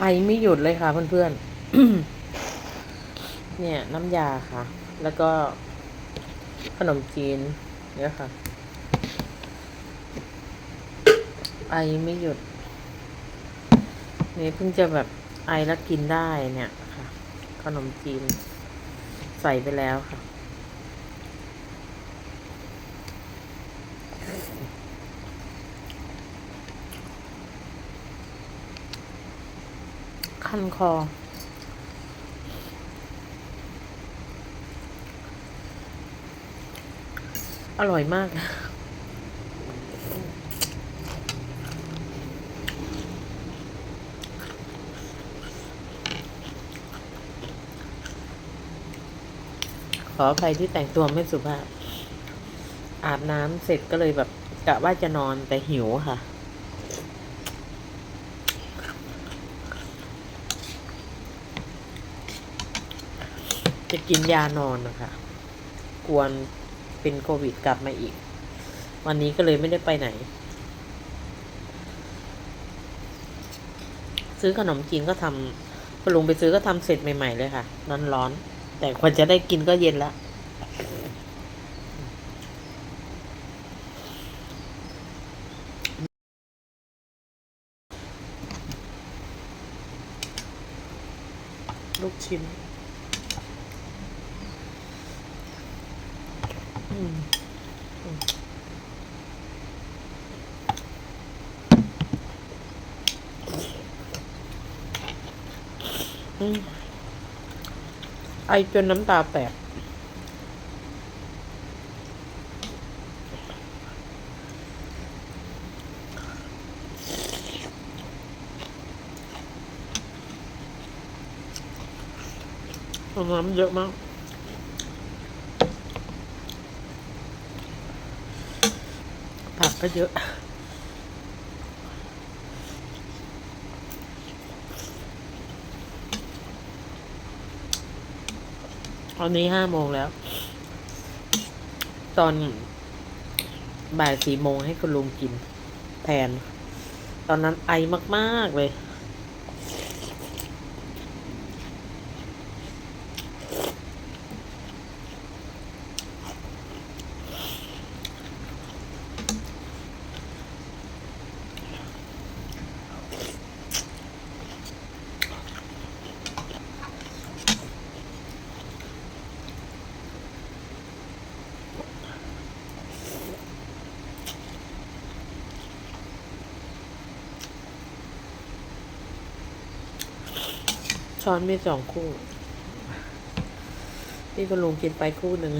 ไอไม่หยุดเลยค่ะเพื่อนๆ เนี่ยน้ำยาค่ะ แล้วก็ขนมจีนเนี่ยค่ะ ไอไม่หยุด นี่เพิ่งจะแบบไอแล้วกินได้เนี่ยค่ะ ขนมจีน ใส่ไปแล้วค่ะ คันคอ อร่อยมากขออภัยที่แต่งตัวไม่สุภาพ อาบน้ำเสร็จก็เลยแบบกะว่าจะนอนแต่หิวค่ะ จะกินยานอนนะคะกวนเป็นโควิดกลับมาอีก วันนี้ก็เลยไม่ได้ไปไหน ซื้อขนมจีนก็ทำคุณลุงไปซื้อก็ทำเสร็จใหม่ๆเลยค่ะร้อนๆแต่กว่าจะได้กินก็เย็นแล้วลูกชิ้น อืมอืมอืม ไอจนน้ำตาแตกน้ำเยอะมาก ก็เยอะตอนนี้ห้าโมงแล้ว ตอนบ่ายสี่โมงให้คุณลุงกิน แทน ตอนนั้นไอมาก ๆ เลย ช้อนมีสองคู่ที่คุณลุงกินไปคู่หนึ่ง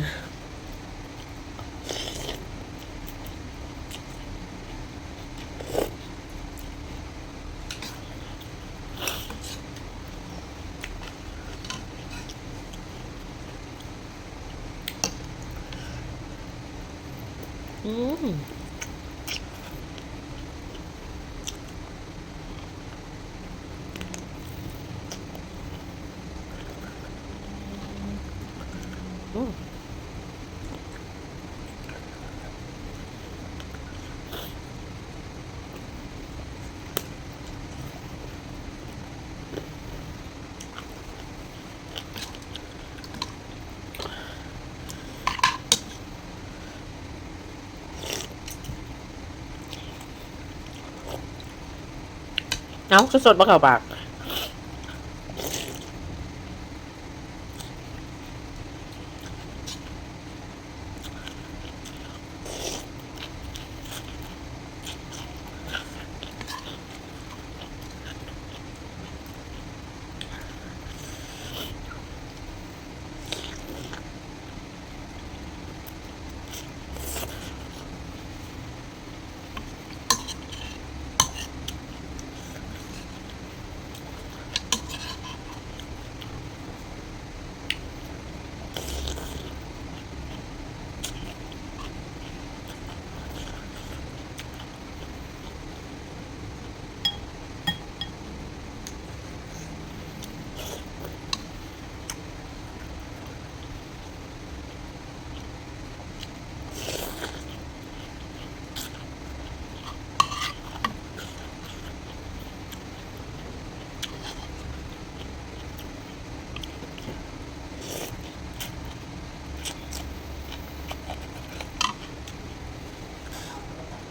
อืม อืม เอาสดๆมาเข่าปาก อ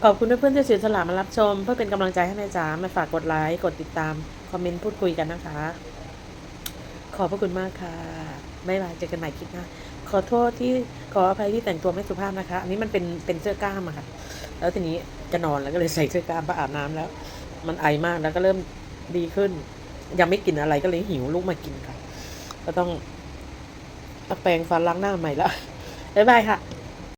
ขอบคุณเพื่อนๆที่เสียสละมารับชม เพื่อเป็นกำลังใจให้แม่จ๋ามาฝากกดไลค์กดติดตาม คอมเมนต์พูดคุยกันนะคะ ขอบพระคุณมากค่ะบ๊ายบายเจอกันใหม่คลิปหน้าขอโทษที่ขออภัยที่แต่งตัวไม่สุภาพนะคะ อันนี้มันเป็นเป็นเสื้อกล้ามอะค่ะ แล้วทีนี้จะนอนแล้วก็เลยใส่เสื้อกล้ามไปอาบน้ำแล้ว มันไอมากแล้วก็เริ่มดีขึ้น ยังไม่กินอะไรก็เลยหิวลูกมากินค่ะ ก็ต้องเอาแปรงฟันล้างหน้าใหม่ละบ๊ายบายค่ะ